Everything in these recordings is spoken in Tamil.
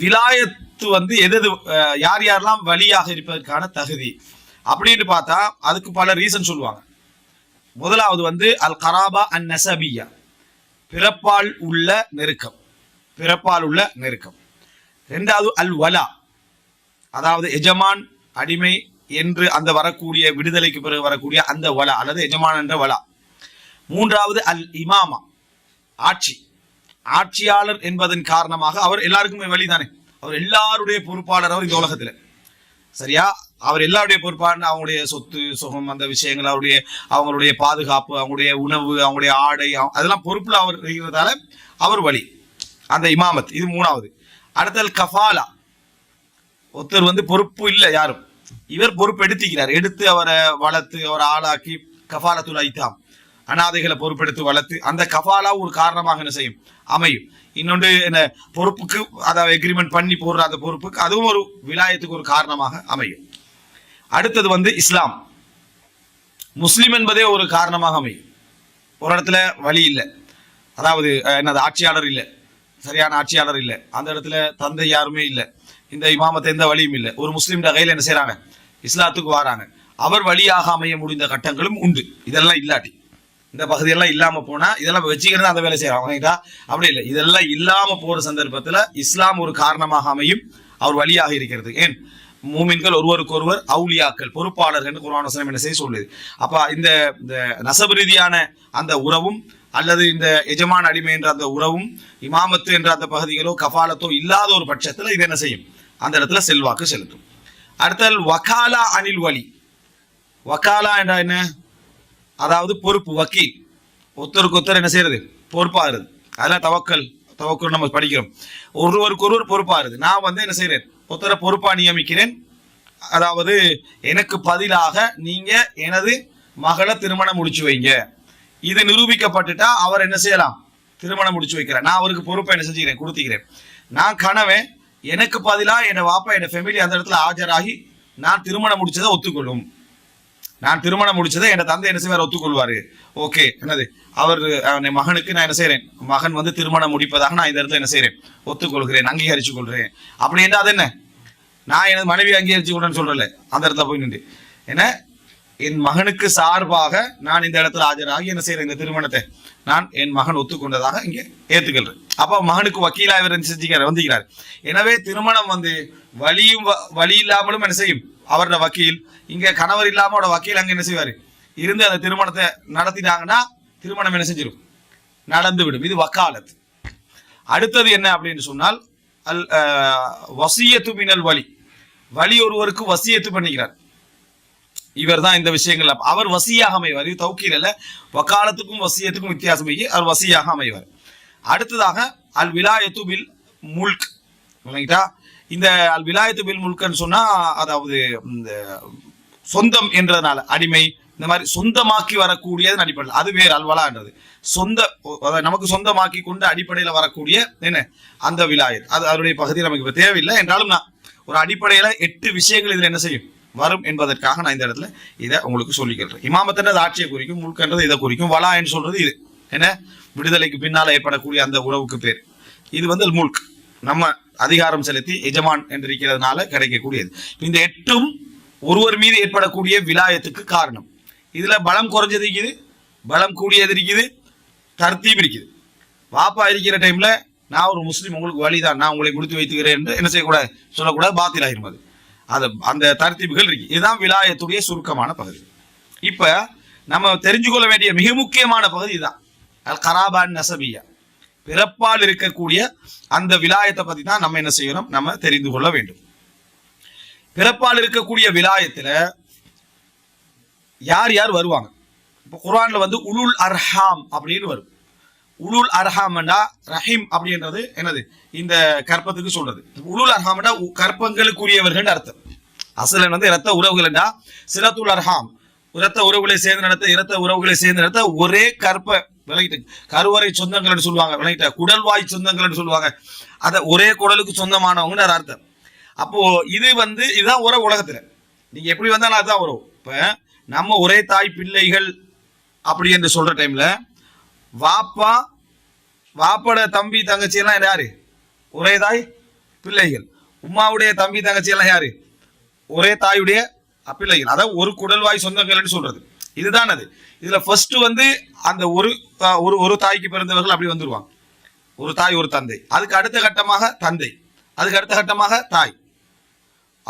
விலாயத்து வந்து எதது யார் யாரெல்லாம் வழியாக இருப்பதற்கான தகுதி அப்படின்னு பார்த்தா அதுக்கு பல ரீசன் சொல்லுவாங்க. முதலாவது வந்து அல் கராபா அன் நசபியா பிறப்பால் உள்ள நெருக்கம். பிறப்பால் உள்ள நெருக்கம். ரெண்டாவது அல் வலா அதாவது எஜமான் அடிமை என்று அந்த வரக்கூடிய விடுதலைக்கு பிறகு வரக்கூடிய அந்த வலா அல்லது எஜமான் என்ற வலா. மூன்றாவது அல் இமாமா ஆட்சி. ஆட்சியாளர் என்பதன் காரணமாக அவர் எல்லாருக்குமே வழிதானே? அவர் எல்லாருடைய பொறுப்பாளர் அவர் இந்த உலகத்துல. சரியா? அவர் எல்லாருடைய பொறுப்பாளர் அவங்களுடைய சொத்து சுகம் அந்த விஷயங்கள் அவருடைய அவங்களுடைய பாதுகாப்பு அவங்களுடைய உணவு அவங்களுடைய ஆடை அதெல்லாம் பொறுப்புல அவர் இருக்கிறதால அவர் வழி. அந்த இமாமத் இது மூணாவது. அடுத்தது கஃபாலா. ஒருத்தர் வந்து பொறுப்பு இல்லை யாரும். இவர் பொறுப்பு எடுத்துக்கிறார் எடுத்து அவரை வளர்த்து அவரை ஆளாக்கி கஃபாலத்துல் ஐத்தாம் அனாதைகளை பொறுப்பெடுத்து வளர்த்து அந்த கபாலா ஒரு காரணமாக என்ன செய்யும்? அமையும். இன்னொன்று என்ன பொறுப்புக்கு அதாவது எக்ரிமெண்ட் பண்ணி போடுற அந்த பொறுப்புக்கு அதுவும் ஒரு விலாயத்துக்கு ஒரு காரணமாக அமையும். அடுத்தது வந்து இஸ்லாம். முஸ்லீம் என்பதே ஒரு காரணமாக அமையும். ஒரு இடத்துல வழி இல்லை. அதாவது என்னது ஆட்சியாளர் இல்லை. சரியான ஆட்சியாளர் இல்லை. அந்த இடத்துல தந்தை யாருமே இல்லை. இந்த இமாமத்தை எந்த வழியும் இல்லை. ஒரு முஸ்லீம் கையில் என்ன செய்கிறாங்க இஸ்லாத்துக்கு வராங்க. அவர் வழியாக அமைய முடிந்த கட்டங்களும் உண்டு. இதெல்லாம் இல்லாட்டி. இந்த பகுதியெல்லாம் இல்லாமல் போனால் இதெல்லாம் வச்சுக்கிறது அந்த வேலை செய்கிறாங்க ரைட்டா? அப்படி இல்லை. இதெல்லாம் இல்லாமல் போகிற சந்தர்ப்பத்தில் இஸ்லாம் ஒரு காரணமாக அமையும். அவர் வழியாக இருக்கிறது. ஏன்? மூமின்கள் ஒருவருக்கொருவர் அவுலியாக்கள் பொறுப்பாளர்கள் குரான் வசனம் என்ன செய்ய சொல்லுது. அப்போ இந்த இந்த நசபு ரீதியான அந்த உறவும் அல்லது இந்த எஜமான் அடிமை என்ற அந்த உறவும் இமாமத்து என்ற அந்த பகுதிகளோ கஃபாலத்தோ இல்லாத ஒரு பட்சத்தில் இது என்ன செய்யும்? அந்த இடத்துல செல்வாக்கு செலுத்தும். அடுத்தது வகாலா அனில் வலி. வக்காலா என்றால் என்ன? அதாவது பொறுப்பு வக்கீல். ஒருத்தருக்கு ஒருத்தர் என்ன செய்யறது? பொறுப்பாகிறது. அதெல்லாம் தவக்கல் தவக்கல் நம்ம படிக்கிறோம். ஒருவருக்கு ஒருவர் பொறுப்பாகிறது. நான் வந்து என்ன செய்கிறேன் ஒருத்தரை பொறுப்பாக நியமிக்கிறேன். அதாவது எனக்கு பதிலாக நீங்கள் எனது மகளை திருமணம் முடிச்சு வைங்க. இது நிரூபிக்கப்பட்டுட்டா அவர் என்ன செய்யலாம்? திருமணம் முடிச்சு வைக்கிறேன் நான் அவருக்கு பொறுப்பை என்ன செஞ்சுக்கிறேன்? கொடுத்துக்கிறேன். நான் கணவன் எனக்கு பதிலாக என் வாப்பா என் ஃபேமிலி அந்த இடத்துல ஆஜராகி நான் திருமணம் முடிச்சதை ஒத்துக்கொள்ளும். நான் திருமணம் முடிச்சதை என் தந்தை என்ன செய்வார்? ஒத்துக்கொள்வாரு. ஓகே. என்னது? அவர் என் மகனுக்கு நான் என்ன செய்யறேன் மகன் வந்து திருமணம் முடிப்பதாக நான் இந்த இடத்துல என்ன செய்யறேன் ஒத்துக்கொள்கிறேன் அங்கீகரிச்சு கொள்கிறேன். அப்படி என்றால் அது என்ன? நான் எனது மனைவி அங்கீகரிச்சு கொள்றேன்னு சொல்றல அந்த இடத்துல போய் நின்று. என்ன? என் மகனுக்கு சார்பாக நான் இந்த இடத்துல ஆஜராகி என்ன செய்யறேன் இந்த திருமணத்தை நான் என் மகன் ஒத்துக்கொண்டதாக இங்கே ஏற்றுக்கொள்றேன். அப்போ மகனுக்கு வக்கீலாக இவர் என்ன செஞ்சுக்கிறார்? வந்திக்கிறார் எனவே திருமணம் வந்து வழியும் வ- வழி இல்லாமலும் என்ன செய்யும்? அவரோட வக்கீல். இங்க கணவர் இல்லாம அவரோட வக்கீல் அங்க என்ன செய்வாரு? இருந்து அந்த திருமணத்தை நடத்திட்டாங்கன்னா திருமணம் என்ன செஞ்சிடும் நடந்து விடும் இது வக்காலத். அடுத்தது என்ன அப்படின்னு சொன்னால் அல் வசியத்து மினல் வலி. வலி ஒருவருக்கு வசியத்து பண்ணிக்கிறார். இவர் தான் இந்த விஷயங்கள் அவர் வசியாக அமைவார். இது தௌக்கீல் அல்ல. வக்காலத்துக்கும் வசியத்துக்கும் வித்தியாசம் அவர் வசியாக அமைவார். அடுத்ததாக அல் விலாயத்து பில் முல்க். விளங்கிட்டா இந்த அல் விலாயத்து பில் முழுக்கன்னு சொன்னா அதாவது இந்த சொந்தம் என்றதுனால அடிமை இந்த மாதிரி சொந்தமாக்கி வரக்கூடியது அடிப்படையில். அது வேறு அல்வலான்றது சொந்த அதாவது நமக்கு சொந்தமாக்கி கொண்டு அடிப்படையில் வரக்கூடிய என்ன? அந்த விலாயத். அது அதனுடைய பகுதி நமக்கு இப்போ தேவையில்லை. என்றாலும் நான் ஒரு அடிப்படையில் எட்டு விஷயங்கள் இதில் என்ன செய்யும்? வரும் என்பதற்காக நான் இந்த இடத்துல இதை உங்களுக்கு சொல்லிக்கிறேன். இமாமத்தன்றது ஆட்சியை குறிக்கும் முழுக்கன்றது இதை குறிக்கும். வலான்னு சொல்றது இது. என்ன? விடுதலைக்கு பின்னால் ஏற்படக்கூடிய அந்த உறவுக்கு பேர். இது வந்து முல்க். நம்ம அதிகாரம் செலுத்தி எஜமான் என்றிருக்கிறதுனால கிடைக்கக்கூடியது. இந்த எட்டும் ஒருவர் மீது ஏற்படக்கூடிய விலாயத்துக்கு காரணம். இதில் பலம் குறைஞ்சது இருக்குது பலம் கூடியது இருக்குது தர்த்தீப் இருக்குது. வாப்பா இருக்கிற டைமில் நான் ஒரு முஸ்லீம் உங்களுக்கு வழிதான் நான் உங்களை கொடுத்து வைத்துக்கிறேன் என்று என்ன செய்யக்கூடாது? சொல்லக்கூடாது பாத்தில் ஆகிரும் அது அந்த தர்த்தீப்புகள் இருக்கு. இதுதான் விலாயத்துடைய சுருக்கமான பகுதி. இப்போ நம்ம தெரிஞ்சு கொள்ள வேண்டிய மிக முக்கியமான பகுதி இதுதான். அல் கராபான் நசபியா பிறப்பால் இருக்கக்கூடிய அந்த விலாயத்தை பத்தி தான் நம்ம என்ன செய்யணும்? நம்ம தெரிந்து கொள்ள வேண்டும். பிறப்பால் இருக்கக்கூடிய விலாயத்துல யார் யார் வருவாங்க? இப்போ குரான்ல வந்து உலுல் அர்ஹாம் அப்படின்னு வரும். உலுல் அர்ஹாம்னா ரஹீம் அப்படின்றது என்னது? இந்த கற்பத்துக்கு சொல்றது. உலுல் அர்ஹாம்னா கற்பங்களுக்குரியவர்கள் அர்த்தம். அசலன் வந்து இரத்த உறவுகள்னா சிரத்துல் அர்ஹாம். இரத்த உறவுகளை சேர்ந்து நடத்த இரத்த உறவுகளை சேர்ந்து நடத்த ஒரே கற்ப விளங்கிட்டு கருவறை சொந்தங்கள்னு சொல்லுவாங்க விளங்கிட்ட குடல்வாய் சொந்தங்கள்னு சொல்லுவாங்க. அத ஒரே குடலுக்கு சொந்தமானவங்கன்னு ஒரு அர்த்தம். அப்போ இது வந்து இதுதான் உறவு உலகத்துல. நீங்க எப்படி வந்தாலும் அதுதான் உறவு. இப்ப நம்ம ஒரே தாய் பிள்ளைகள் அப்படி என்று சொல்ற டைம்ல வாப்பா வாப்பட தம்பி தங்கச்சி எல்லாம் யாரு? ஒரே தாய் பிள்ளைகள். உம்மாவுடைய தம்பி தங்கச்சி எல்லாம் யாரு? ஒரே தாயுடைய பிள்ளைகள். அதான் ஒரு குடல்வாய் சொந்தங்கள்னு சொல்றது. இதுதான் அது. இதுல ஃபர்ஸ்ட் வந்து அந்த ஒரு ஒரு ஒரு தாய்க்கு பிறந்தவர்கள் அப்படி வந்துருவாங்க. ஒரு தாய் ஒரு தந்தை. அதுக்கு அடுத்த கட்டமாக தந்தை. அதுக்கு அடுத்த கட்டமாக தாய்.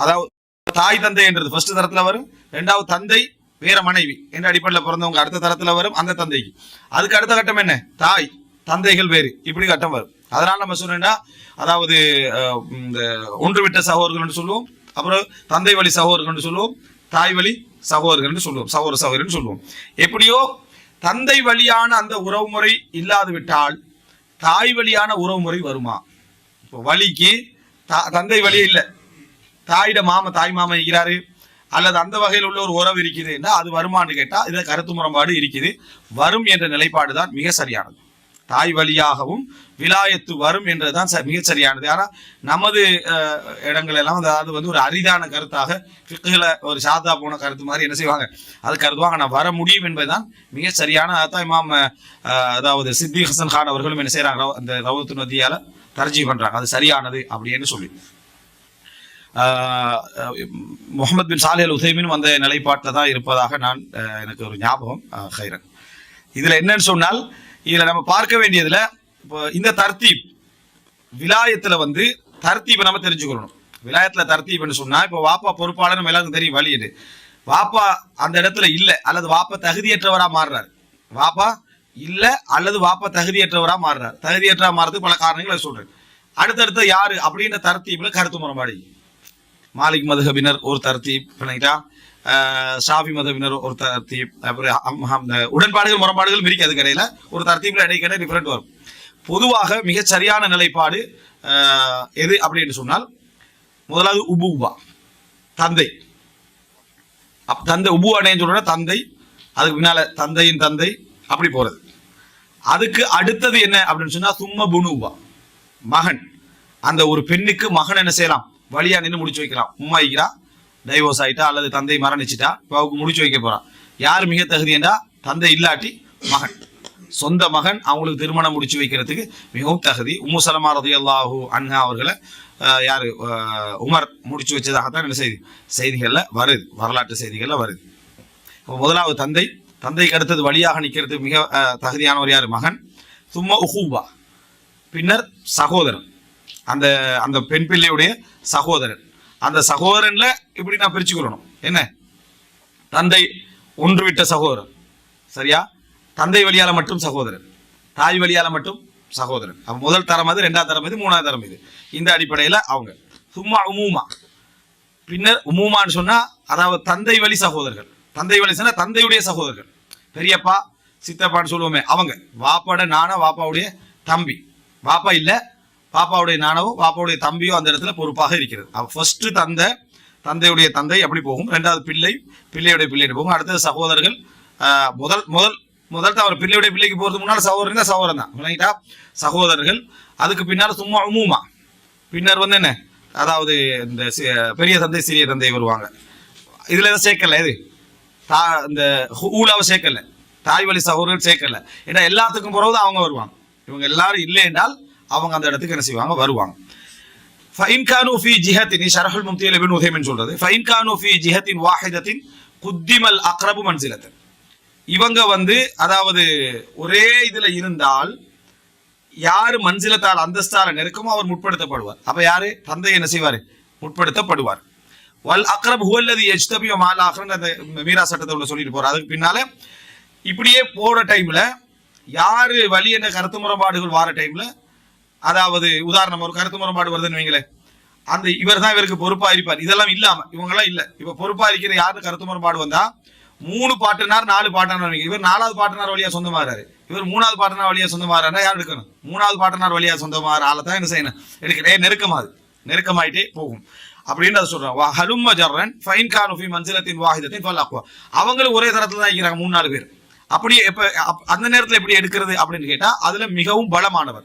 அதாவது தாய் தந்தை என்றது ஃபர்ஸ்ட் தரத்துல வரும். ரெண்டாவது தந்தை வேற மனைவி என்ற அடிப்படையில் பிறந்தவங்க அடுத்த தரத்துல வரும். அந்த தந்தைக்கு. அதுக்கு அடுத்த கட்டம் என்ன? தாய் தந்தைகள் வேறு. இப்படி கட்டம் வரும். அதனால நம்ம சொன்னா அதாவது இந்த ஒன்று விட்ட சகோதரர்கள்னு சொல்லுவோம். அப்புறம் தந்தை வழி சகோதரர்கள்னு சொல்லுவோம். தாய் வழி சகோதரர்கள்னு சொல்லுவோம் சகோதர சகோதரன் சொல்லுவோம். எப்படியோ தந்தை வழியான அந்த உறவுமுறை இல்லாது விட்டால் தாய் வழியான உறவுமுறை வருமா? இப்போ வழிக்கு தா- தந்தை வழி இல்லை. தாயிட மாமா தாய் மாமா இருக்கிறாரு. அல்லது அந்த வகையில் உள்ள ஒரு உறவு இருக்குதுன்னா அது வருமானு கேட்டால் இதுல கருத்து முரண்பாடு இருக்குது. வரும் என்ற நிலைப்பாடு தான் மிக சரியானது. தாய் வழியாகவும் விலாயத்து வரும் என்றதுதான் ச- மிகச்சரியானது ஆனால் நமது இடங்கள் எல்லாம் அதாவது வந்து ஒரு அரிதான கருத்தாக ஃபிக்குல ஒரு சாதா போன கருத்து மாதிரி என்ன செய்வாங்க? அது கருதுவாங்க. நான் வர முடியும் என்பதுதான் மிக சரியான அதான் இமாம் அதாவது சித்தி ஹசன் கான் அவர்களும் என்ன செய்கிறாங்க அந்த ரவுத்து நதியால் தர்ஜி பண்றாங்க. அது சரியானது அப்படின்னு சொல்லி. ஆஹ் முகமது பின் சாலியல் உசைமின் அந்த நிலைப்பாட்டில் தான் இருப்பதாக நான் எனக்கு ஒரு ஞாபகம் அஹ், ஹைரன். இதுல என்னன்னு சொன்னால் இதுல நம்ம பார்க்க வேண்டியதுல இப்போ இந்த தர்த்தீப் விலாயத்துல வந்து தர்த்தீப்பை நம்ம தெரிஞ்சுக்கணும். விலாயத்துல தர்த்தீப்னு சொன்னா இப்போ வாப்பா பொறுப்பாளர் நம்ம எல்லாருக்கும் தெரியும் வழி வாப்பா அந்த இடத்துல இல்ல அல்லது வாப்பா தகுதியற்றவரா மாறுறாரு. வாப்பா இல்ல அல்லது வாப்பா தகுதியற்றவரா மாறுறாரு. தகுதியற்றா மாறதுக்கு பல காரணங்களை சொல்றேன். அடுத்தடுத்து யாரு அப்படின்ற தர்த்தீப்ல கருத்து முறைப்பாடு மாலிக் மதுஹபினர் ஒரு தர்த்தீப் பண்ணிட்டா ஷாஃபி மதவினர் ஒரு தர்த்தீப் அப்புறம் உடன்பாடுகள் முரண்பாடுகள் இருக்கு கடையில். ஒரு தர்த்தீப்ல இடைக்கடை டிஃப்ரெண்ட் வரும். பொதுவாக மிகச் சரியான நிலைப்பாடு எது அப்படின்னு சொன்னால் முதலாவது உபுவா தந்தை. அப் தந்தை உபு அடைன்னு தந்தை அதுக்கு பின்னால் தந்தையின் தந்தை அப்படி போகிறது அதுக்கு அடுத்தது என்ன அப்படின்னு சொன்னால் சும்ம புனுவா மகன். அந்த ஒரு பெண்ணுக்கு மகன் என்ன செய்யலாம்? வழியா நின்று முடிச்சு வைக்கலாம். உம்மா டைவோர்ஸ் ஆகிட்டா அல்லது தந்தை மரணிச்சிட்டா இப்போ அவங்க முடிச்சு வைக்க போகிறான் யார் மிக தகுதி தந்தை இல்லாட்டி மகன். சொந்த மகன் அவங்களுக்கு திருமணம் முடிச்சு வைக்கிறதுக்கு மிகவும் தகுதி. உம்மு சலமா ரதியல்லாஹு அன்ஹா அவர்களை யார் உமர் முடிச்சு வச்சதாகத்தான் என்ன செய்தி செய்திகளில் வருது. வரலாற்று செய்திகளில் வருது. இப்போ முதலாவது தந்தை தந்தைக்கு அடுத்தது வழியாக நிற்கிறதுக்கு மிக தகுதியானவர் யார்? மகன். சும்மா உஹூபா. பின்னர் சகோதரன். அந்த அந்த பெண் பிள்ளையுடைய சகோதரன். அந்த சகோதரன்ல இப்படி நான் பிரிச்சுக்கொள்ளணும் என்ன? தந்தை ஒன்று விட்ட சகோதரன். சரியா? தந்தை வழியால மட்டும் சகோதரன். தாய் வழியால மட்டும் சகோதரன். அப்ப முதல் தரம் அது ரெண்டாவது தரம் இது மூணாவது தரம் இது. இந்த அடிப்படையில அவங்க. சும்மா உமூமா. பின்னர் உமூமான்னு சொன்னா அதாவது தந்தை வழி சகோதரர்கள். தந்தை வழி சொன்னா தந்தையுடைய சகோதரர்கள். பெரியப்பா சித்தப்பான்னு சொல்லுவோமே அவங்க. வாப்பாட நானா வாப்பாவுடைய தம்பி. வாப்பா இல்லை பாப்பாவுடைய நானவோ பாப்பாவுடைய தம்பியோ அந்த இடத்துல பொறுப்பாக இருக்கிறது. ஃபர்ஸ்ட் தந்தை தந்தையுடைய தந்தை அப்படி போகும்? ரெண்டாவது பிள்ளை பிள்ளையுடைய பிள்ளைட்டு போகும்? அடுத்தது சகோதரர்கள் முதல் முதல் முதல் அவர் பிள்ளையுடைய பிள்ளைக்கு போகிறதுக்கு முன்னால் சகோதரன் தான் சகோதரன் தான். விளங்கிட்டா சகோதரர்கள் அதுக்கு பின்னால் சும்மா உமூமா. பின்னர் வந்து என்ன? அதாவது இந்த பெரிய தந்தை சிறிய தந்தை வருவாங்க. இதில் எதுவும் சேர்க்கல இது? தா இந்த ஊலாவை சேர்க்கல. தாய் வழி சகோதரர்கள் சேர்க்கல. ஏன்னா எல்லாத்துக்கும் பிறகு அவங்க வருவாங்க. இவங்க எல்லாரும் இல்லை என்றால் அவங்க அந்த இடத்துக்கு என்ன செய்வாங்க? வருவாங்க. ஃபைன் கானு ஃபி ஜிஹத்தின் ஷரஹுல் மும்தியில் இப்னு உதயமின் சொல்றது. ஃபைன் கானு ஃபி ஜிஹத்தின் வாஹிதத்தின் குத்திமல் அக்ரபு மன்சிலத்தன் இவங்க வந்து அதாவது ஒரே இதுல இருந்தால் யாரு மன்சிலத்தால் அந்தஸ்தால நெருக்கமோ அவர் முற்படுத்தப்படுவார். அப்போ யாரு? தந்தை என்ன செய்வாரு? முற்படுத்தப்படுவார். வல் அக்ரப் ஹுவல்லது எஜ்தபியோ மால் ஆக்ரன் அந்த மீரா சட்டத்தை உள்ள சொல்லிட்டு போகிறார் அதுக்கு பின்னால் இப்படியே போகிற டைம்ல யார் வழி என்ன கருத்து முரண்பாடுகள் வார டைம்ல அதாவது உதாரணம் ஒரு கருத்து முரண்பாடு வருதுன்னு வைங்களேன் அந்த இவர் தான் இவருக்கு பொறுப்பா இருப்பார் இதெல்லாம் இல்லாம இவங்கெல்லாம் இல்ல. இப்ப பொறுப்பா இருக்கிற யாரு கருத்து முரண்பாடு வந்தா மூணு பாட்டுனார் நாலு பாட்டனார் வைங்க. இவர் நாலாவது பாட்டனார் வழியா சொந்தமாறாரு. இவர் மூணாவது பாட்டனார் வழியா சொந்தமாறாருன்னா யார் எடுக்கணும்? மூணாவது பாட்டனார் வழியா சொந்தமாற ஆளை தான் என்ன செய்யணும்? எடுக்கிறே நெருக்கமாது நெருக்கமாயிட்டே போகும். அப்படின்னு அதை சொல்றாங்க. வா ஹலும்ம ஜர்ரன் ஃபைன் கானு மன்சிலத்தின் வாஹிதத்தின் ஃபல் அவங்களும் ஒரே தரத்துல தான் இருக்கிறாங்க மூணு நாலு பேர். அப்படியே எப்ப அப்- அந்த நேரத்துல எப்படி எடுக்கிறது அப்படின்னு கேட்டா அதுல மிகவும் பலமானவர்.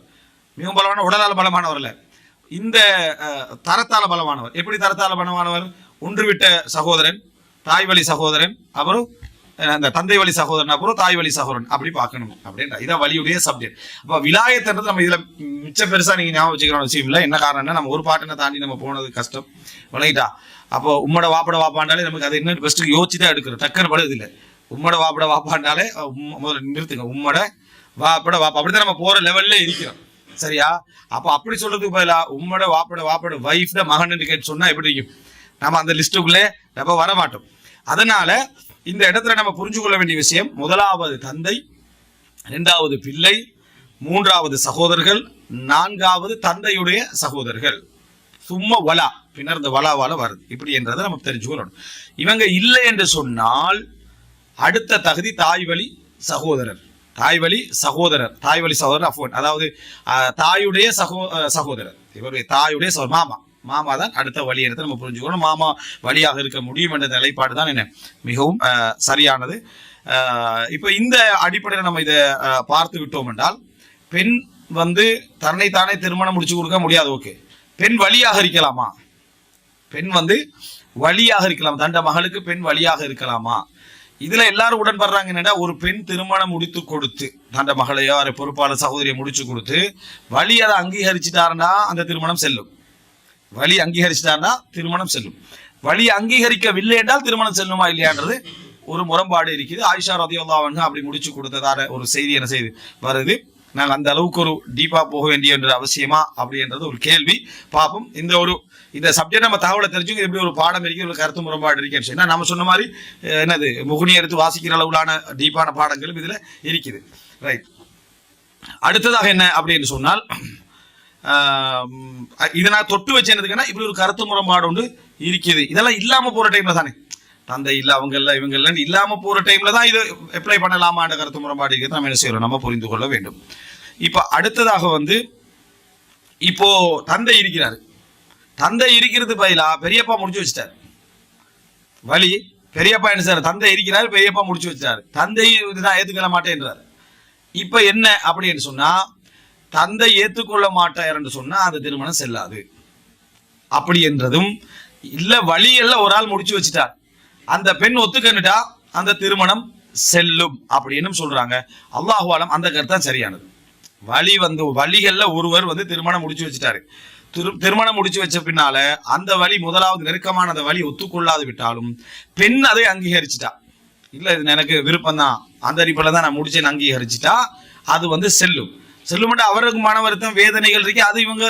மிகவும் பலமான உடலால் பலமானவர் இல்லை இந்த தரத்தால பலமானவர். எப்படி தரத்தால பலமானவர்? ஒன்றுவிட்ட சகோதரன் தாய் வழி சகோதரன் அப்புறம் அந்த தந்தை வழி சகோதரன் அப்புறம் தாய் வழி சகோதரன். அப்படி பார்க்கணும். அப்படின்ற இதான் வழியுடைய சப்ஜெக்ட் அப்போ விலாயத்தன்றது நம்ம இதில் மிச்ச பெருசாக நீங்கள் ஞாபகம் வச்சுக்கிற விஷயம் இல்லை. என்ன காரணம்னா நம்ம ஒரு பாட்டினை தாண்டி நம்ம போனது கஷ்டம். விளையிட்டா அப்போ உம்மட வாப்பட வாப்பாண்டாலே நமக்கு அது என்ன பெஸ்ட் யோசிச்சு தான் எடுக்கிறோம் டக்குன்னு படுது இல்லை. உம்மட வாப்பட வாப்பாண்டாலே முதல்ல நிறுத்துங்க. உம்மட வாப்பட வாப்பா. அப்படித்தான் நம்ம போகிற லெவல்லே இருக்கிறோம். சரியா? அப்ப அப்படி சொல்றதுக்கு பதிலா உம்மட வாப்பட வாப்பட வைஃப்ட மகன் கேட்டு சொன்னா எப்படி இருக்கும்? நம்ம அந்த லிஸ்ட்டுக்குள்ளே நம்ம வர மாட்டோம். அதனால இந்த இடத்துல நம்ம புரிஞ்சு கொள்ள வேண்டிய விஷயம் முதலாவது தந்தை இரண்டாவது பிள்ளை மூன்றாவது சகோதரர்கள் நான்காவது தந்தையுடைய சகோதரர்கள். சும்மா வலா பின்னர் இந்த வலாவால வருது. இப்படி என்றதை நம்ம தெரிஞ்சுக்கொள்ளணும் இவங்க இல்லை என்று சொன்னால் அடுத்த தகுதி தாய் வழி சகோதரர். தாய் வழி சகோதரர் தாய் வழி சகோதரர் அஃபோன் அதாவது தாயுடைய சகோ சகோதரர். இவருடைய தாயுடைய சகோ- மாமா. மாமா தான் அடுத்த வழி என்று நம்ம புரிஞ்சுக்கணும். மாமா வழியாக இருக்க முடியும் என்ற நிலைப்பாடு தான் என்ன? மிகவும் சரியானது. இப்போ இந்த அடிப்படையில் நம்ம இதை பார்த்து விட்டோம் என்றால் பெண் வந்து தன்னைத்தானே திருமணம் முடிச்சு கொடுக்க முடியாது ஓகே. பெண் வழியாக இருக்கலாமா? பெண் வந்து வழியாக இருக்கலாம். தண்ட மகளுக்கு பெண் வழியாக இருக்கலாமா? இதுல எல்லாரும் உடன்படுறாங்க என்னடா? ஒரு பெண் திருமணம் முடித்து கொடுத்து தண்ட மகளையோ அவரை பொறுப்பாளர் சகோதரியை முடிச்சு கொடுத்து வழி அதை அங்கீகரிச்சுட்டாருன்னா அந்த திருமணம் செல்லும். வழி அங்கீகரிச்சிட்டாருன்னா திருமணம் செல்லும். வழி அங்கீகரிக்கவில்லை என்றால் திருமணம் செல்லுமா இல்லையான்றது ஒரு முரண்பாடு இருக்குது. ஆயிஷா ரதியுல்லாவன் அப்படி முடிச்சு கொடுத்ததார ஒரு செய்தி என்ன செய்து வருது? நாங்கள் அந்த அளவுக்கு ஒரு டீப்பாக போக வேண்டிய என்ற அவசியமா? அப்படின்றது ஒரு கேள்வி. பார்ப்போம் இந்த ஒரு இந்த சப்ஜெக்ட் நம்ம தகவலை தெரிஞ்சுங்க எப்படி ஒரு பாடம் இருக்கு ஒரு கருத்து முரண்பாடு இருக்கு சொன்னால் நம்ம சொன்ன மாதிரி என்னது முகுனி எடுத்து வாசிக்கிற அளவிலான டீப்பான பாடங்களும் இதில் இருக்குது. ரைட் அடுத்ததாக என்ன அப்படின்னு சொன்னால் இதை நான் தொட்டு வச்சேனதுக்குன்னா இப்படி ஒரு கருத்து முரண்பாடு ஒன்று இருக்குது. இதெல்லாம் இல்லாமல் போகிற டைமில் தானே. தந்தை இல்ல அவங்க இல்ல இவங்க இல்ல இல்லாம போற டைம்ல தான் இது அப்ளை பண்ணலாமான்ற கருத்து முரண்பாடு இருக்கிறது நம்ம என்ன செய்யறோம்? நம்ம புரிந்து கொள்ள வேண்டும். இப்ப அடுத்ததாக வந்து இப்போ தந்தை இருக்கிறார். தந்தை இருக்கிறது பதிலா பெரியப்பா முடிச்சு வச்சிட்டார். வழி பெரியப்பா என்ன சார் தந்தை இருக்கிறார் பெரியப்பா முடிச்சு வச்சிட்டாரு. தந்தை இதுதான் ஏத்துக்கொள்ள மாட்டேன்றாரு. இப்ப என்ன அப்படின்னு சொன்னா தந்தை ஏத்துக்கொள்ள மாட்டார் என்று சொன்னா அந்த திருமணம் செல்லாது. அப்படி என்றதும் இல்ல வழி எல்லாம் ஒரு ஆள் முடிச்சு வச்சுட்டார். அந்த பெண் ஒத்துக்கன்னுட்டா அந்த திருமணம் செல்லும் அப்படின்னு சொல்றாங்க. அல்லாஹுவாலம் அந்த கருத்து தான் சரியானது. வழி வந்து வழிகள்ல ஒருவர் வந்து திருமணம் முடிச்சு வச்சுட்டாரு. திரு திருமணம் முடிச்சு வச்ச பின்னால அந்த வழி முதலாவது நெருக்கமான அந்த வழி ஒத்துக்கொள்ளாது விட்டாலும் பெண் அதை அங்கீகரிச்சிட்டா. இல்ல இது எனக்கு விருப்பம் தான் அந்த அடிப்படையில் தான் நான் முடிச்சேன்னு அங்கீகரிச்சிட்டா அது வந்து செல்லும். செல்லும் அவருக்கு மன வருத்தம் வேதனைகள் இருக்கு அது இவங்க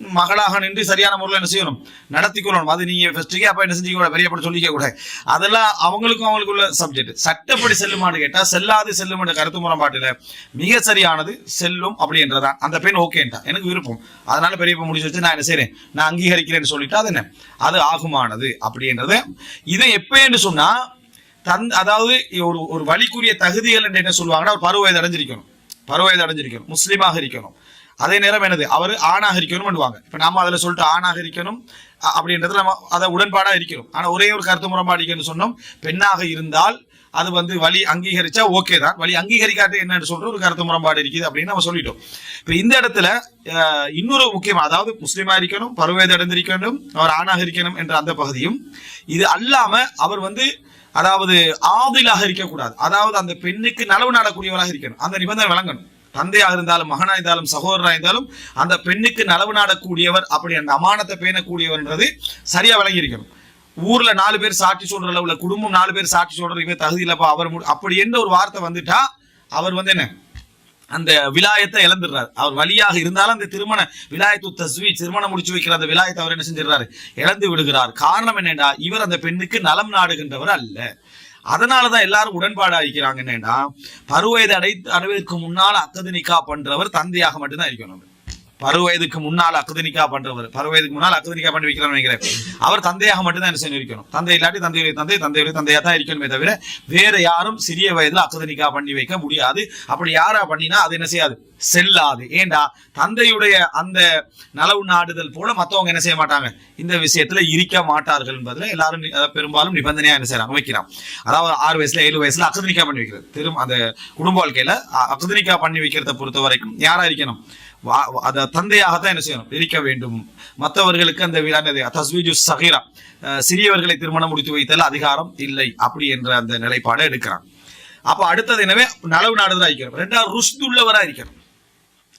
மகளாக நின்று சரியான முறையில் என்ன செய்யணும்? நடத்தி கொள்ளணும் அது நீங்க ஃபஸ்ட்டுக்கே அப்ப என்ன செஞ்சுக்க பெரியப்பட சொல்லிக்க கூடாது அதெல்லாம் அவங்களுக்கும் அவங்களுக்குள்ள சப்ஜெக்ட் சட்டப்படி செல்லுமான்னு கேட்டா செல்லாது செல்லும் என்ற கருத்து முரண்பாட்டில் மிக சரியானது செல்லும் அப்படின்றதான். அந்த பெண் ஓகேன்ட்டா எனக்கு விருப்பம். அதனால பெரியப்ப முடிச்சு வச்சு நான் என்ன செய்யறேன் நான் அங்கீகரிக்கிறேன்னு சொல்லிட்டா அது என்ன? அது ஆகுமானது அப்படின்றது. இதை எப்போ என்று சொன்னா தன் அதாவது ஒரு ஒரு வழிக்குரிய தகுதிகள் என்று என்ன சொல்லுவாங்கன்னா ஒரு பருவ வயது அடைஞ்சிருக்கணும். பருவ வயது அடைஞ்சிருக்கணும். முஸ்லீமாக இருக்கணும். அதே நேரம் என்னது? அவர் ஆணாக இருக்கணும் பண்ணுவாங்க நம்ம அதில் சொல்லிட்டு ஆணாக இருக்கணும் அப்படின்றது நம்ம அதை உடன்பாடாக இருக்கணும். ஆனால் ஒரே ஒரு கருத்து முரண்பாடு சொன்னோம். பெண்ணாக இருந்தால் அது வந்து வழி அங்கீகரிச்சா ஓகே தான். வழி அங்கீகரிக்காட்டு என்னன்னு சொல்ற ஒரு கருத்து முரண்பாடு இருக்குது அப்படின்னு நம்ம சொல்லிட்டோம். இப்போ இந்த இடத்துல இன்னொரு முக்கியம் அதாவது முஸ்லீமா இருக்கணும் பருவேத அடைந்திருக்கணும் அவர் ஆணாக இருக்கணும் என்ற அந்த பகுதியும் இது அல்லாம அவர் வந்து அதாவது ஆதிலாக இருக்கக்கூடாது. அதாவது அந்த பெண்ணுக்கு நலவு நாடக்கூடியவராக இருக்கணும். அந்த நிபந்தனை வழங்கணும். தந்தையாக இருந்தாலும் மகனாக இருந்தாலும் சகோதரனாக இருந்தாலும் அந்த பெண்ணுக்கு நலவு நாடக்கூடியவர் அப்படி அந்த அமானத்தை பேணக்கூடியவர்ன்றது சரியா விளங்கி இருக்கணும் ஊர்ல நாலு பேர் சாட்சி சொல்ற அளவுல குடும்பம் நாலு பேர் சாட்சி சொல்ற இவன் தகுதி இல்லப்பா அவர் அப்படி என்ற ஒரு வார்த்தை வந்துட்டா அவர் வந்து என்ன? அந்த விலாயத்தை இழந்துடுறாரு. அவர் வழியாக இருந்தாலும் அந்த திருமண விலாயத்து தஸ்வி திருமணம் முடிச்சு வைக்கிற அந்த விலாயத்தை அவர் என்ன செஞ்சிடறாரு? இழந்து விடுகிறார். காரணம் என்னன்னா இவர் அந்த பெண்ணுக்கு நலம் நாடுகின்றவர் அல்ல. அதனாலதான் எல்லாரும் உடன்பாடு அளிக்கிறாங்க என்னன்னா பருவயது அடை அடைவதற்கு முன்னால் அக்கது நிக்கா பண்றவர் தந்தையாக மட்டும்தான் இருக்கணும். பருவயதுக்கு முன்னால் அக்குதனிக்கா பண்றவர். பருவயதுக்கு முன்னால் அக்குதனிக்கா பண்ணி வைக்கிறான்னு நினைக்கிறேன். அவர் தந்தையாக மட்டும்தான் என்ன செய்யணும் இருக்கணும். தந்தை இல்லாட்டி தந்தையுடைய தந்தை தந்தையுடைய தந்தையா தான் இருக்கணுமே தவிர வேற யாரும் சிறிய வயதுல அக்குதனிக்கா பண்ணி வைக்க முடியாது. அப்படி யாரா பண்ணினா அது என்ன செய்யாது? செல்லாது. ஏண்டா? தந்தையுடைய அந்த நலவு நாடுதல் போல மத்தவங்க என்ன செய்ய மாட்டாங்க? இந்த விஷயத்துல இருக்க மாட்டார்கள் என்பதுல எல்லாரும் பெரும்பாலும் நிபந்தனையா என்ன செய்யறாங்க? வைக்கிறான் அதாவது ஆறு வயசுல ஏழு வயசுல அக்குதனிக்கா பண்ணி வைக்கிறது. திரும்ப அந்த குடும்ப வாழ்க்கையில அக்குதனிக்கா பண்ணி வைக்கிறத பொறுத்த வரைக்கும் யாரா இருக்கணும்? அத தந்தையாகத்தான் என்ன செய்யணும்? இருக்க வேண்டும். மற்றவர்களுக்கு அந்த வி- என்னது தஸ்வீஜு சிறியவர்களை திருமணம் முடித்து வைத்தல் அதிகாரம் இல்லை அப்படி என்ற அந்த நிலைப்பாடை எடுக்கிறான். அப்ப அடுத்தது எனவே நலவு நாடுதலா இருக்கிறோம் ரெண்டாவது ருஷ்துள்ளவரா இருக்கிறோம்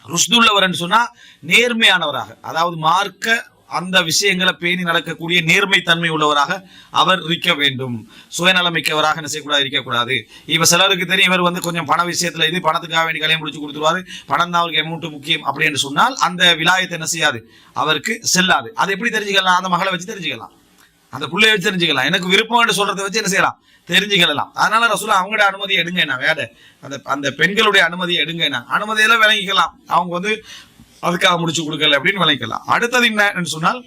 ருஷ்துள்ளவர் சொன்னா நேர்மையானவராக அதாவது மார்க்க அந்த விஷயங்களை பேணி நடக்கக்கூடிய நேர்மை தன்மை உள்ளவராக அவர் இருக்க வேண்டும். சுயநலமிக்கவராக என்ன செய்யக்கூடாது? இருக்கக்கூடாது. இப்ப சிலருக்கு தெரியும் இவர் வந்து கொஞ்சம் பண விஷயத்துல இது பணத்துக்காக வேண்டி கல்யாணம் முடிச்சு கொடுத்துருவாரு. பணம் தான் அவருக்கு அமௌண்ட் முக்கியம் அப்படி என்று சொன்னால் அந்த விலாயத்தை என்ன செய்யாது? அவருக்கு செல்லாது. அதை எப்படி தெரிஞ்சுக்கலாம்? அந்த மகளை வச்சு தெரிஞ்சுக்கலாம். அந்த புள்ளைய வச்சு தெரிஞ்சுக்கலாம். எனக்கு விருப்பம் என்று சொல்றதை வச்சு என்ன செய்யலாம்? தெரிஞ்சுக்கலாம். அதனால ரசூலா அவங்களோட அனுமதி எடுங்க நான் வேட அந்த அந்த பெண்களுடைய அனுமதியை எடுங்க நான் அனுமதியெல்லாம் விளங்கிக்கலாம். அவங்க வந்து அதுக்காக முடிச்சு கொடுக்கல அப்படின்னு விளைக்கலாம். அடுத்தது என்னன்னு சொன்னால்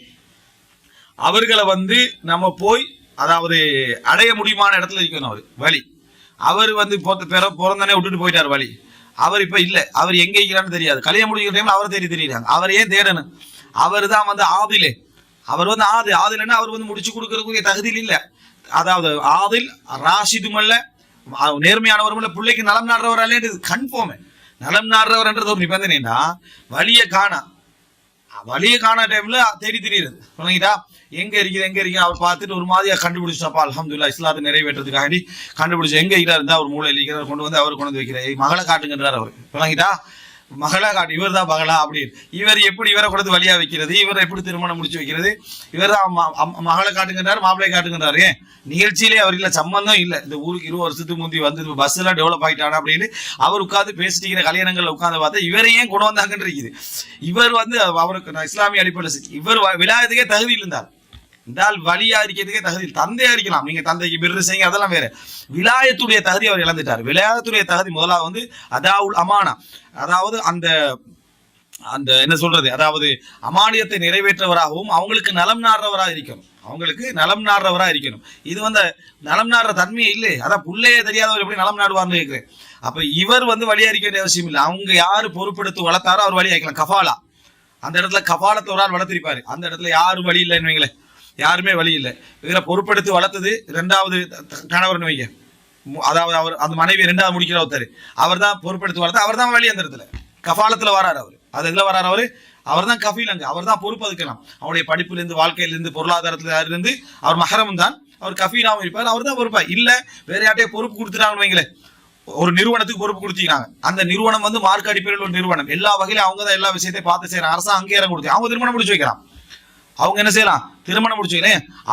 அவர்களை வந்து நம்ம போய் அதாவது அடைய முடியுமான இடத்துல இருக்கணும் அவர். வழி. அவர் வந்து பொத்த- பிற பிறந்தனே விட்டுட்டு போயிட்டார் வழி. அவர் இப்போ இல்லை. அவர் எங்கே இருக்கிறான்னு தெரியாது. கல்யாணம் முடிக்கிற டைம்ல அவரை தேடி தெரியுறாங்க. அவர் ஏன் தேடணும்? அவர் தான் வந்து ஆதிலே. அவர் வந்து ஆது. ஆதிலன்னா அவர் வந்து முடிச்சு கொடுக்கறதுக்குரிய தகுதியில் இல்லை. அதாவது ஆதில் ராசிதுமல்ல நேர்மையானவரும் இல்லை பிள்ளைக்கு நலம் நாடுறவர் அல்ல நலம் நாடுறவர்ன்றது ஒரு நிபந்தனைனா வழியை காணா. வழியை காண டைம்ல தேடி தெரியுது சொன்னீங்களா எங்க இருக்குது எங்க இருக்குது? அவர் பார்த்துட்டு ஒரு மாதிரியா கண்டுபிடிச்சப்பா அலமதுல்லா இஸ்லாத்தை நிறைவேற்றதுக்காண்டி கண்டுபிடிச்சு எங்க இருக்கிறார் இருந்தா அவர் மூளையில் இருக்கிறார் கொண்டு வந்து அவர் கொண்டு வந்து வைக்கிறார். மகளை காட்டுங்கன்றார் அவர். சொன்னீங்களா மகளா காட்டு இவர் தான் மகளா அப்படின்னு. இவர் எப்படி இவரை கொடுத்து வழியா வைக்கிறது இவரை எப்படி திருமணம் முடிச்சு வைக்கிறது இவர் தான் மகளை காட்டுங்கன்றாரு மாப்பிள்ளை காட்டுங்கன்றாரு. ஏன்? நிகழ்ச்சியிலே அவர் சம்பந்தம் இல்லை. இந்த ஊருக்கு இருபது வருஷத்துக்கு முந்தி வந்து பஸ் எல்லாம் டெவலப் ஆகிட்டானா அப்படின்னு அவர் உட்காந்து பேசிட்டு கல்யாணங்கள்ல உட்காந்து பார்த்தா இவரையும் ஏன் கொண்டு வந்தாங்கன்னு இருக்குது. இவர் வந்து அவருக்கு நான் இஸ்லாமிய அடிப்படையில் இவர் விழாயத்துக்கே தகுதி இருந்தார் என்றால் வழியா இருக்கிறதுக்கே தகுதி தந்தை அறிக்கலாம் நீங்க தந்தைக்கு பிர்ரு செய்யுங்க அதெல்லாம் வேற. விலாயத்துடைய தகுதி அவர் இழந்துட்டார். விலாயத்துடைய தகுதி முதலாவது வந்து அதாவுல் அமானா. அதாவது அந்த அந்த என்ன சொல்றது? அதாவது அமானியத்தை நிறைவேற்றவராகவும் அவங்களுக்கு நலம் நாடுறவராக இருக்கணும். அவங்களுக்கு நலம் நாடுறவரா இருக்கணும். இது வந்து நலம் நாடுற தன்மையே இல்லை அதான் பிள்ளையே தெரியாதவர் எப்படி நலம் நாடுவார்னு கேட்குறேன் அப்ப இவர் வந்து வழி அறிக்க வேண்டிய அவசியம் இல்லை. அவங்க யார் பொறுப்பெடுத்து வளர்த்தாரோ அவர் வழி அறிக்கலாம் கஃபாலா. அந்த இடத்துல கபாலத்தை ஒரு ஆள் வளர்த்திருப்பாரு. அந்த இடத்துல யாரும் வழி இல்லைன்னு வைங்களேன். யாருமே வழி இல்லை. இதில் பொறுப்பெடுத்து வளர்த்தது ரெண்டாவது கணவர்னு வைங்க. மு- அதாவது அவர் அந்த மனைவி ரெண்டாவது முடிக்கிற ஒருத்தர். அவர் தான் பொறுப்பெடுத்து வளர்த்து அவர் தான் வழி அந்த இடத்துல. கபாலத்தில் வராரு அவர். அது இதில் வராரு அவர்? அவர் தான் கஃபீல் அங்கே. அவர் தான் பொறுப்பு அதுக்கலாம் அவருடைய படிப்புலேருந்து வாழ்க்கையிலேருந்து பொருளாதாரத்துல இருந்து அவர் மகரமும் தான். அவர் கஃபீலாகவும் இருப்பார். அவர் தான் பொறுப்பா. இல்லை வேற யார்ட்டையே பொறுப்பு கொடுத்துட்டாங்கன்னு வைங்களேன். ஒரு நிறுவனத்துக்கு பொறுப்பு கொடுத்தீங்கன்னா அந்த நிறுவனம் வந்து மார்க் அடிப்படையில் ஒரு நிறுவனம். எல்லா வகையிலும் அவங்க தான் எல்லா விஷயத்தையும் பார்த்து செய்யறாங்க அரசாங்க அங்கீகாரம் கொடுத்து அவங்க திருமணம் முடிச்சு வைக்கிறான் அவங்க என்ன செய்யலாம்? திருமணம் முடிச்சு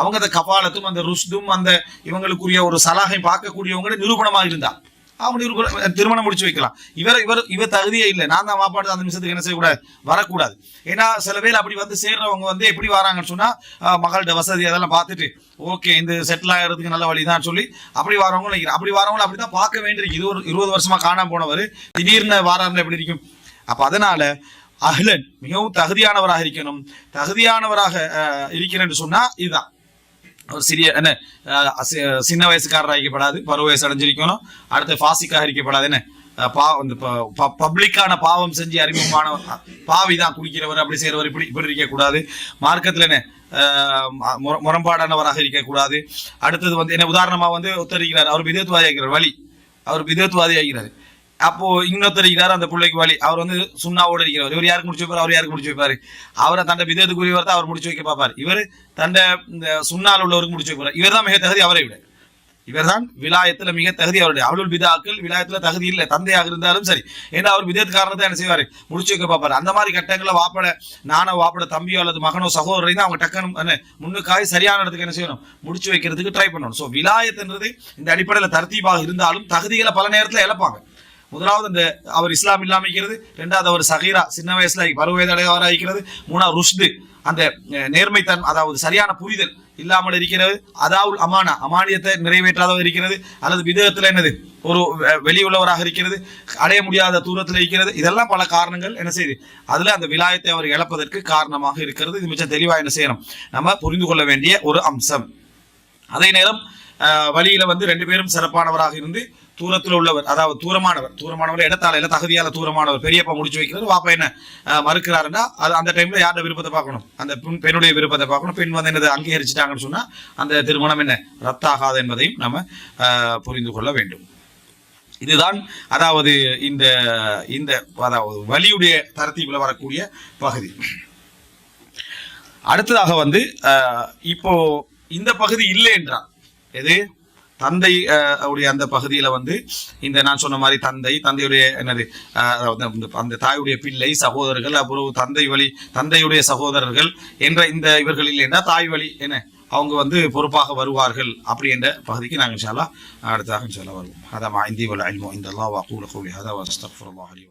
அவங்க அந்த கபாலத்தும் அந்த ருஷ்தும் அந்த இவங்களுக்குரிய ஒரு சலாகை பார்க்கக்கூடியவங்க நிரூபணமாக இருந்தா. அவங்க நிரூபணம் திருமணம் முடிச்சு வைக்கலாம். இவர் இவர் இவர் தகுதியே இல்லை. நான் தான் மாப்பாடு அந்த நிமிஷத்துக்கு என்ன செய்யக்கூடாது? வரக்கூடாது. ஏன்னா சில பேர் அப்படி வந்து சேர்றவங்க வந்து எப்படி வராங்கன்னு சொன்னால் மகள்கிட்ட வசதி அதெல்லாம் பார்த்துட்டு ஓகே இந்த செட்டில் ஆகிறதுக்கு நல்ல வழி தான் சொல்லி அப்படி வரவங்களும் அப்படி வரவங்களும் அப்படி தான் பார்க்க வேண்டியிருக்கு. இது ஒரு இருபது வருஷமா காணாமல் போனவர். திடீர்னு வாராருன்னு எப்படி இருக்கும்? அப்போ அதனால அஹ்லன் மிகவும் தகுதியானவராக இருக்கணும். தகுதியானவராக இருக்கிறேன் இருக்கிறேன்னு சொன்னா இதுதான். ஒரு சிறிய என்ன சின்ன வயசுக்காரராக இருக்கப்படாது பருவ வயசு அடைஞ்சிருக்கணும். அடுத்து பாசிக்காக இருக்கப்படாது என்ன பா இந்த பப்ளிக்கான பாவம் செஞ்சு அறிமுகமான பாவி தான் குடிக்கிறவர் அப்படி செய்யறவர் இப்படி இப்படி இருக்கக்கூடாது. மார்க்கத்துல என்ன முரண்பாடானவராக இருக்கக்கூடாது. அடுத்தது வந்து என்ன உதாரணமா வந்து ஒத்தரிக்கிறார் அவர் விதத்துவாதி ஆகிறார் வழி அவர் விதத்துவாதி ஆகிறார். அப்போ இன்னொருத்தர் இருக்கிறார் அந்த பிள்ளைக்கு வழி அவர் வந்து சுண்ணாவோடு இருக்கிறவர் இவர் யாருக்கு முடிச்சு வைப்பார்? அவர் யாருக்கு முடிச்சு வைப்பாரு? அவரை தண்ட விதத்துக்குரியவர் தான் அவர் முடிச்சு வைக்க பார்ப்பார். இவர் தண்ட இந்த சுண்ணால் உள்ளவருக்கு முடிச்சு வைப்பார். இவர் தான் மிக தகுதி அவரை விட. இவர்தான் விலாயத்துல மிக தகுதி அவருடைய. அவளுள் விதாக்கள் விலாயத்துல தகுதி இல்லை. தந்தையாக இருந்தாலும் சரி. ஏன்னா அவர் விதத்து காரணத்தை என்ன செய்வார்? முடிச்சு வைக்க பார்ப்பாரு. அந்த மாதிரி கட்டங்களை வாப்பட நானோ வாப்பட தம்பியோ அல்லது மகனோ சகோதரையும் தான் அவங்க டக்குன்னு என்ன முன்னுக்காய் சரியான இடத்துக்கு என்ன செய்யணும்? முடிச்சு வைக்கிறதுக்கு ட்ரை பண்ணணும். ஸோ விலாயத்துன்றது இந்த அடிப்படையில் தர்த்தீபாக இருந்தாலும் தகுதிகளை பல நேரத்தில் இழப்பாங்க. முதலாவது இந்த அவர் இஸ்லாம் இல்லாமல் இருக்கிறது. ரெண்டாவது அவர் சகீரா சின்ன வயசுல பருவவயதடையவராக இருக்கிறது மூணாவது ருஷ்து அந்த நேர்மைத்தன் அதாவது சரியான புரிதல் இல்லாமல் இருக்கிறது. அதாவுல் அமானா அமானியத்தை நிறைவேற்றாதவர் இருக்கிறது. அல்லது விதத்தில் என்னது? ஒரு வெ- வெளியுள்ளவராக இருக்கிறது. அடைய முடியாத தூரத்தில் இருக்கிறது. இதெல்லாம் பல காரணங்கள் என்ன செய்யுது அதில் அந்த விலாயத்தை அவர் இழப்பதற்கு காரணமாக இருக்கிறது. இது மிச்சம் தெளிவாக என்ன செய்யணும்? நம்ம புரிந்து கொள்ள வேண்டிய ஒரு அம்சம். அதே நேரம் வழியில் வழியில வந்து ரெண்டு பேரும் சிறப்பானவராக இருந்து தூரத்தில் உள்ளவர் அதாவது தூரமானவர். தூரமானவர் இடத்தாலையில தகுதியால தூரமானவர்? பெரியப்பா முடிச்சு வைக்கிறது வாப்பா என்ன மறுக்கிறாருன்னா அது அந்த டைம்ல யாரோட விருப்பத்தை பார்க்கணும்? அந்த பெண் பெண்ணுடைய விருப்பத்தை பார்க்கணும். பெண் வந்து என்னது அங்கீகரிச்சிட்டாங்கன்னு சொன்னா அந்த திருமணம் என்ன ரத்தாகாது என்பதையும் நம்ம அஹ், புரிந்து கொள்ள வேண்டும். இதுதான் அதாவது இந்த இந்த அதாவது வலியுடைய தரத்தீவில் வரக்கூடிய பகுதி. அடுத்ததாக வந்து இப்போ இந்த பகுதி இல்லை என்றால் எது? தந்தை உடைய அந்த பகுதியில வந்து இந்த நான் சொன்ன மாதிரி தந்தை தந்தையுடைய என்னது அந்த- தாயுடைய பிள்ளை சகோதரர்கள் அப்புறம் தந்தை வழி தந்தையுடைய சகோதரர்கள் என்ற இந்த இவர்கள் இல்லைன்னா தாய் வழி என்ன அவங்க வந்து பொறுப்பாக வருவார்கள் அப்படி என்ற பகுதிக்கு நாங்கள் இன்ஷா அடுத்ததாக சொல்ல வருவோம். அதான் இந்தி வல் இந்த அல்லாஹ் வாக்கூல கௌலி அதாவது